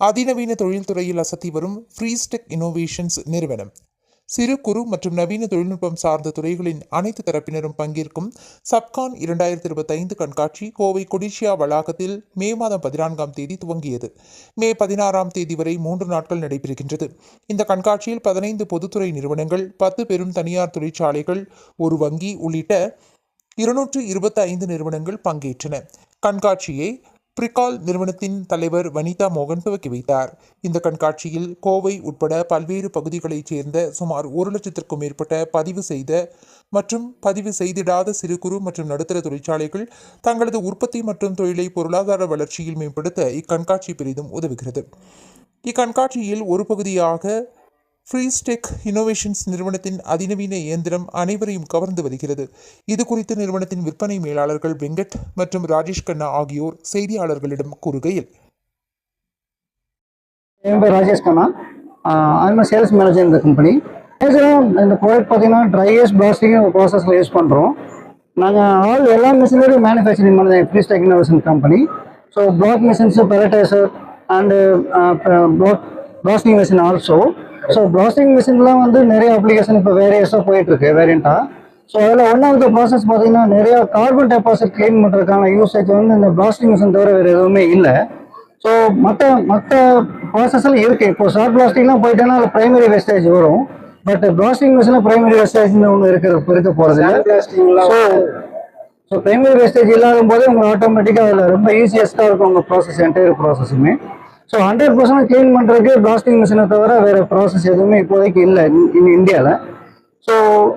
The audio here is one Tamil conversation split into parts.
அதிநவீன தொழில்துறையில் அசத்தி வரும் ஃப்ரீஸ்டெக் இன்னோவேஷன்ஸ் நிறுவனம். சிறு குறு மற்றும் நவீன தொழில்நுட்பம் சார்ந்த துறைகளின் அனைத்து தரப்பினரும் பங்கேற்கும் சப்கான் இரண்டாயிரத்தி இருபத்தைந்து கண்காட்சி கோவை கொடிஷியா வளாகத்தில் மே மாதம் பதினான்காம் தேதி துவங்கியது. மே பதினாறாம் தேதி வரை மூன்று நாட்கள் நடைபெறுகின்றது. இந்த கண்காட்சியில் பதினைந்து பொதுத்துறை நிறுவனங்கள் பத்து பெரும் தனியார் தொழிற்சாலைகள் ஒரு வங்கி உள்ளிட்ட இருநூற்று இருபத்தி ஐந்து நிறுவனங்கள் பங்கேற்றன. கண்காட்சியை பிரிகால் நிறுவனத்தின் தலைவர் வனிதா மோகன் துவக்கி வைத்தார். இந்த கண்காட்சியில் கோவை உட்பட பல்வேறு பகுதிகளைச் சேர்ந்த சுமார் ஒரு லட்சத்திற்கும் மேற்பட்ட பதிவு செய்த மற்றும் பதிவு செய்திடாத சிறு குறு மற்றும் நடுத்தர தொழிற்சாலைகள் தங்களது உற்பத்தி மற்றும் தொழிலை பொருளாதார வளர்ச்சியில் மேம்படுத்த இக்கண்காட்சி பெரிதும் உதவுகிறது. இக்கண்காட்சியில் ஒரு பகுதியாக ஃப்ரீஸ்டெக் இன்னோவேஷன்ஸ் நிறுவனத்தின் அதிநவீன இயந்திரம் அனைவரையும் கவர்ந்து வருகிறது. இது குறித்து நிறுவனத்தின் விற்பனை மேலாளர்கள் வெங்கட் மற்றும் ராஜேஷ் கண்ணா ஆகியோர் செய்தியாளர்களிடம் கூறுகையில் என் பேர் Rajesh Kanna. I'm sales manager இந்த கம்பெனி இந்த ப்ராடக்ட் பார்த்தீங்கன்னா ட்ரையஸ் பிளாஸ்டிங் ப்ராசஸில் யூஸ் பண்ணுறோம் நாங்கள் ஆல் எல்லா மிஷினரியும் மேனுஃபேக்சரிங் பண்ணுறது Freestech innovation company so block machines pelletiser and block blasting machine also so blasting மிஷின்லாம் வந்து நிறைய அப்ளிகேஷன் இப்போ வேரியஸாக போயிட்டுருக்கு வேரியண்ட்டாக ஸோ அதில் ஒன் ஆஃப் த ப்ராசஸ் பார்த்தீங்கன்னா நிறைய கார்பன் டெபாசிட் க்ளீன் பண்ணுறதுக்கான யூசேஜ் வந்து இந்த பிளாஸ்டிங் மிஷின் தவிர வேறு எதுவுமே இல்லை. ஸோ மற்ற மற்ற ப்ராசஸ்லாம் இருக்குது இப்போ ஷார்ட் பிளாஸ்டிக்லாம் போயிட்டேன்னா அது பிரைமரி வேஸ்டேஜ் வரும். பட் பிளாஸ்டிங் மிஷினில் பிரைமரி வேஸ்டேஜ்னு ஒன்று இருக்கிற இருக்க போகிறது ஸோ ஸோ பிரைமரி வேஸ்டேஜ் இல்லாத போது உங்களுக்கு ஆட்டோமேட்டிக்காக அதில் ரொம்ப ஈஸியஸ்ட்டாக இருக்கும் உங்கள் ப்ராசஸ் என்டையர் ப்ராசஸுமே ஸோ ஹண்ட்ரட் பர்சன்ட் க்ளீன் பண்ணுறதுக்கு பிளாஸ்டிக் மிஷினை தவிர வேறு ப்ராசஸ் எதுவுமே இப்போதைக்கு இல்லை இன் இந்தியாவில் ஸோ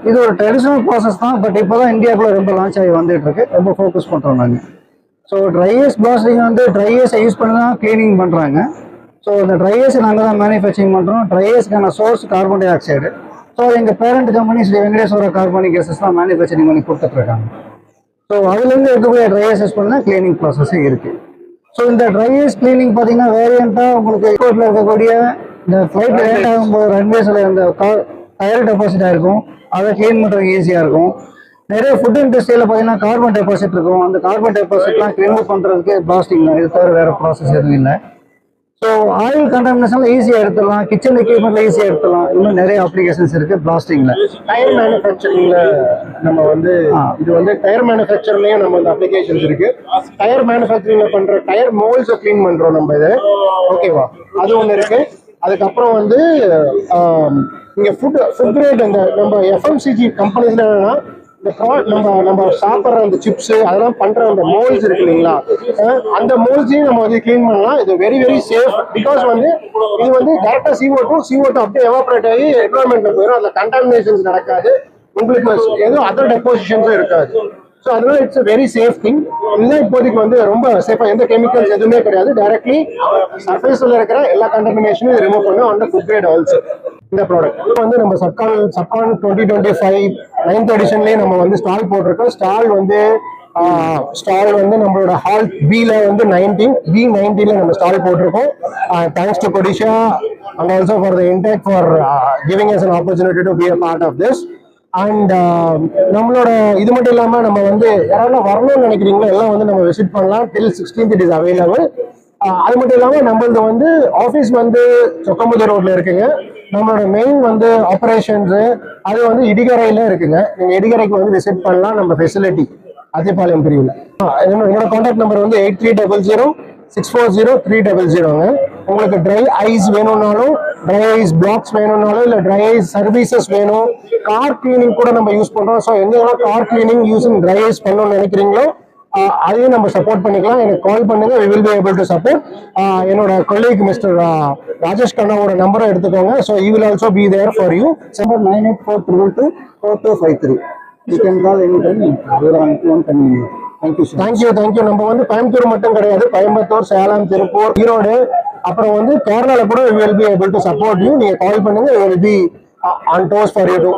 இது ஒரு ட்ரெடிஷ்னல் ப்ராசஸ் தான் பட் இப்போ தான் இந்தியாவுக்குள்ள ரொம்ப லான்ச் ஆகி வந்துட்டு இருக்கு ரொம்ப ஃபோக்கஸ் பண்ணுறோம் நாங்கள் ஸோ ட்ரையர்ஸ் பிளாஸ்டிக் வந்து ட்ரையர்ஸை யூஸ் பண்ணி தான் க்ளீனிங் பண்ணுறாங்க ஸோ இந்த ட்ரையர்ஸ் நாங்கள் தான் மேனுஃபேக்சரிங் பண்ணுறோம் ட்ரையர்ஸ்க்கான source carbon dioxide so எங்கள் parent company Sri Venkateswara carbonic gases தான் மேனுஃபேக்சரிங் பண்ணி கொடுத்துட்ருக்காங்க ஸோ அதுலேருந்து இருக்கக்கூடிய ட்ரையர்ஸ் யூஸ் பண்ணால் க்ளீனிங் ப்ராசஸும் இருக்குது ஸோ இந்த ட்ரைஸ் க்ளீனிங் பார்த்தீங்கன்னா வேரியண்ட்டாக உங்களுக்கு ஏர்போர்ட்டில் இருக்கக்கூடிய இந்த ஃப்ளைட் லேட் ஆகும்போது ரன்வேஸில் இந்த கார் டயர் டெபாசிட்டாக இருக்கும் அதை க்ளீன் பண்ணுறதுக்கு ஈஸியாக இருக்கும். நிறைய ஃபுட் இண்டஸ்ட்ரியில் பார்த்தீங்கன்னா கார்பன் டெபாசிட் இருக்கும். அந்த கார்பன் டெபாசிட்லாம் க்ளீன் பண்ணுறதுக்கு பிளாஸ்டிக் தான். இது தவிர வேறு ப்ராசஸ் எதுவும் இல்லை. ஸோ ஆயில் கண்டாமினேஷன்லாம் ஈஸியாக எடுத்துடலாம். கிச்சன் எக்யூப்மெண்ட்ல ஈஸியாக எடுத்துடலாம். இன்னும் நிறைய அப்ளிகேஷன்ஸ் இருக்குது பிளாஸ்டிங்கில் டயர் மேனுஃபேக்சரிங்ல நம்ம வந்து இது வந்து டயர் மேனுஃபேக்சர்லயும் நம்ம இந்த அப்ளிகேஷன்ஸ் இருக்கு. டயர் மேனுஃபேக்சரிங்ல பண்ற டயர் மோல்ஸை க்ளீன் பண்றோம் நம்ம இது. ஓகேவா அது ஒன்று இருக்கு. அதுக்கப்புறம் வந்து இங்க ஃபுட் ஃபுட் கிரேட் இந்த நம்ம எஃப்எம்சிஜி கம்பெனிஸ்ல என்னன்னா இந்த நம்ம நம்ம சாப்பிட்ற அந்த சிப்ஸ் அதெல்லாம் பண்ற அந்த மோல்ஸ் இருக்கு இல்லைங்களா? அந்த மோல்ஸையும் நம்ம வந்து க்ளீன் பண்ணலாம். இது வெரி வெரி சேஃப் பிகாஸ் வந்து இது வந்து டேரக்டா சிஓ டூ சிஓ டூ அப்படியே எவாபரேட் ஆகி என்வரன்மெண்ட்ல போயிடும் அதுல கண்டாமினேஷன்ஸ் நடக்காது. உங்களுக்கு எதுவும் அதர் டெபோசிஷன்ஸும் இருக்காது. ஸோ அதனால இட்ஸ் வெரி சேஃப் திங் இதுதான் இப்போதைக்கு வந்து ரொம்ப சேஃபா எந்த கெமிக்கல்ஸ் எதுவுமே கிடையாது. டைரக்ட்லி சர்ஃபேஸ்ல இருக்கிற எல்லா கண்டாமினேஷனும் ரிமூவ் பண்ணும் அந்த ஃபுட் கிரேட் ஆல்சோ இந்த ப்ராடக்ட் வந்து நம்ம Subcon Subcon twenty twenty five ninth எடிஷன்லேயே நம்ம வந்து ஸ்டால் போட்டிருக்கோம். ஸ்டால் வந்து ஸ்டால் வந்து நம்மளோட ஹால் பில வந்து நைன்டீன் பி நைன்டீன்ல நம்ம ஸ்டால் போட்டிருக்கோம். Thanks to Codissia and also for the Intec for giving us an opportunity to be a part of this and நம்மளோட இது மட்டும் இல்லாமல் நம்ம வந்து யாராவது வரணும்னு நினைக்கிறீங்களோ எல்லாம் வந்து நம்ம விசிட் பண்ணலாம். Till sixteenth it is available அது மட்டும் இல்லாம நம்மளது வந்து ஆஃபீஸ் வந்து சொக்கம்புது ரோட்ல இருக்குங்க. நம்மளோட மெயின் வந்து ஆப்ரேஷன்ஸ் அது வந்து இடிகரையில இருக்குங்க. நீங்க இடிகரைக்கு வந்து விசிட் பண்ணலாம் நம்ம ஃபெசிலிட்டி அதிபாளையம் பிரிவில். என்னோட கான்டாக்ட் நம்பர் வந்து eight three double zero six four zero three double ஜீரோங்க உங்களுக்கு ட்ரை ஐஸ் வேணும்னாலும் ட்ரை ஐஸ் பிளாக்ஸ் வேணும்னாலும் இல்லை ட்ரை ஐஸ் சர்வீசஸ் வேணும். கார் கிளீனிங் கூட நம்ம யூஸ் பண்ணுறோம் ஸோ எங்கெல்லாம் car cleaning use dry ice பண்ணணும்னு நினைக்கிறீங்களோ அதையும் நம்ம சப்போர்ட் பண்ணிக்கலாம். எனக்கு கால் பண்ணுங்க. Will be able to support. ஆஹ் என்னோட கொலீக் மிஸ்டர் ராஜேஷ் கண்ணாவோட நம்பரை எடுத்துக்கோங்க. So you will also be there for you number nine eight four triple two four two five three you can call any time on convenient thank you thank you thank you நம்ம வந்து கோயம்புத்தூர் மட்டும் கிடையாது. கோயம்புத்தூர் சேலம் திருப்பூர் ஈரோடு அப்புறம் வந்து கேரளால கூட we will be able to support you. நீங்க கால் பண்ணுங்க. We will be uh, on toes for you to